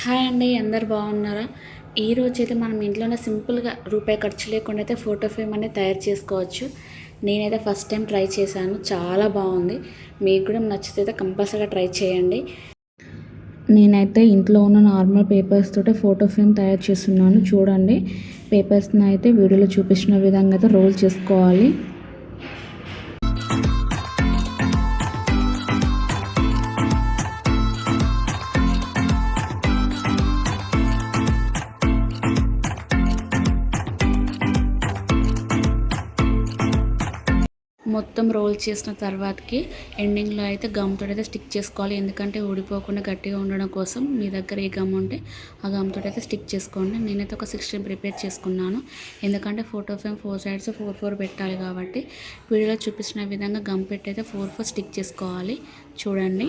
Hi అండి అందరు బాగున్నారా? ఈ రోజు అయితే మనం ఇంట్లోనే సింపుల్గా రూపాయి ఖర్చు లేకుండా అయితే ఫోటో ఫ్రేమ్ అనేది తయారు చేసుకోవచ్చు. నేనైతే ఫస్ట్ టైం ట్రై చేశాను చాలా బాగుంది. మీకు కూడా నచ్చితే అయితే కంపల్సరీగా ట్రై చేయండి. నేనైతే ఇంట్లో ఉన్న నార్మల్ పేపర్స్ తోటే ఫోటో ఫ్రేమ్ తయారు చేస్తున్నాను చూడండి. పేపర్స్ని అయితే వీడియోలో చూపించిన విధంగా అయితే రోల్ చేసుకోవాలి. మొత్తం రోల్ చేసిన తర్వాతకి ఎండింగ్లో అయితే గమ్తో అయితే స్టిక్ చేసుకోవాలి. ఎందుకంటే ఊడిపోకుండా గట్టిగా ఉండడం కోసం మీ దగ్గర ఏ గమ్ ఉంటే ఆ గమ్తో అయితే స్టిక్ చేసుకోండి. నేనైతే ఒక సిక్స్టీన్ ప్రిపేర్ చేసుకున్నాను. ఎందుకంటే photo frame four sides four four పెట్టాలి కాబట్టి వీడియోలో చూపించిన విధంగా గమ్ పెట్టి అయితే ఫోర్ ఫోర్ స్టిక్ చేసుకోవాలి. చూడండి.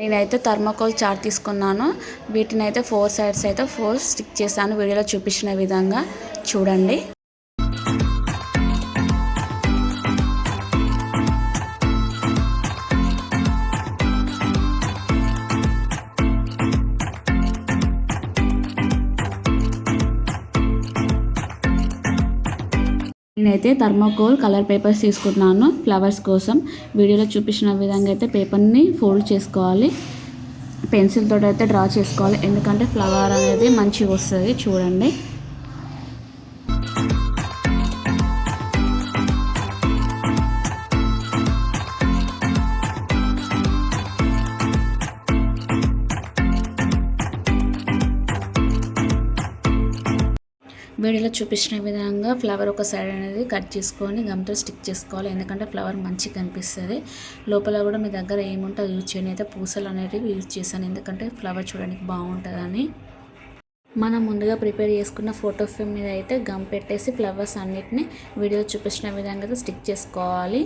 నేనైతే థర్మాకోల్ చార్ట్ తీసుకున్నాను. వీటిని అయితే ఫోర్ సైడ్స్ అయితే ఫోర్ స్టిక్ చేశాను. వీడియోలో చూపించిన విధంగా చూడండి. నేనైతే థర్మోకోల్ కలర్ పేపర్స్ తీసుకుంటున్నాను ఫ్లవర్స్ కోసం. వీడియోలో చూపించిన విధంగా అయితే పేపర్ని ఫోల్డ్ చేసుకోవాలి. పెన్సిల్ తోటి అయితే డ్రా చేసుకోవాలి. ఎందుకంటే ఫ్లవర్ అనేది మంచిగా వస్తుంది చూడండి. వీడియోలో చూపించిన విధంగా ఫ్లవర్ ఒక సైడ్ అనేది కట్ చేసుకొని గమ్తో స్టిక్ చేసుకోవాలి. ఎందుకంటే ఫ్లవర్ మంచిగా కనిపిస్తుంది. లోపల కూడా మీ దగ్గర ఏముంటే యూజ్ చేయండి అయితే పూసలు అనేటివి యూజ్ చేశాను. ఎందుకంటే ఫ్లవర్ చూడడానికి బాగుంటుందని. మనం ముందుగా ప్రిపేర్ చేసుకున్న ఫోటో ఫ్రేమ్ మీద అయితే గమ్ పెట్టేసి ఫ్లవర్స్ అన్నిటిని వీడియోలో చూపించిన విధంగా అయితే స్టిక్ చేసుకోవాలి.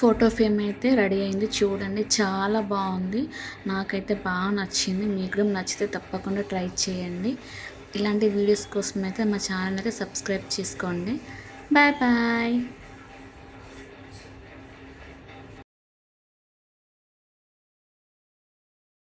ఫోటో ఫ్రేమ్ అయితే రెడీ అయింది. చూడండి చాలా బాగుంది. నాకైతే బాగా నచ్చింది. మీకు కూడా నచ్చితే తప్పకుండా ట్రై చేయండి. ఇలాంటి వీడియోస్ కోసం అయితే మా ఛానల్ అయితే సబ్స్క్రైబ్ చేసుకోండి. Bye bye.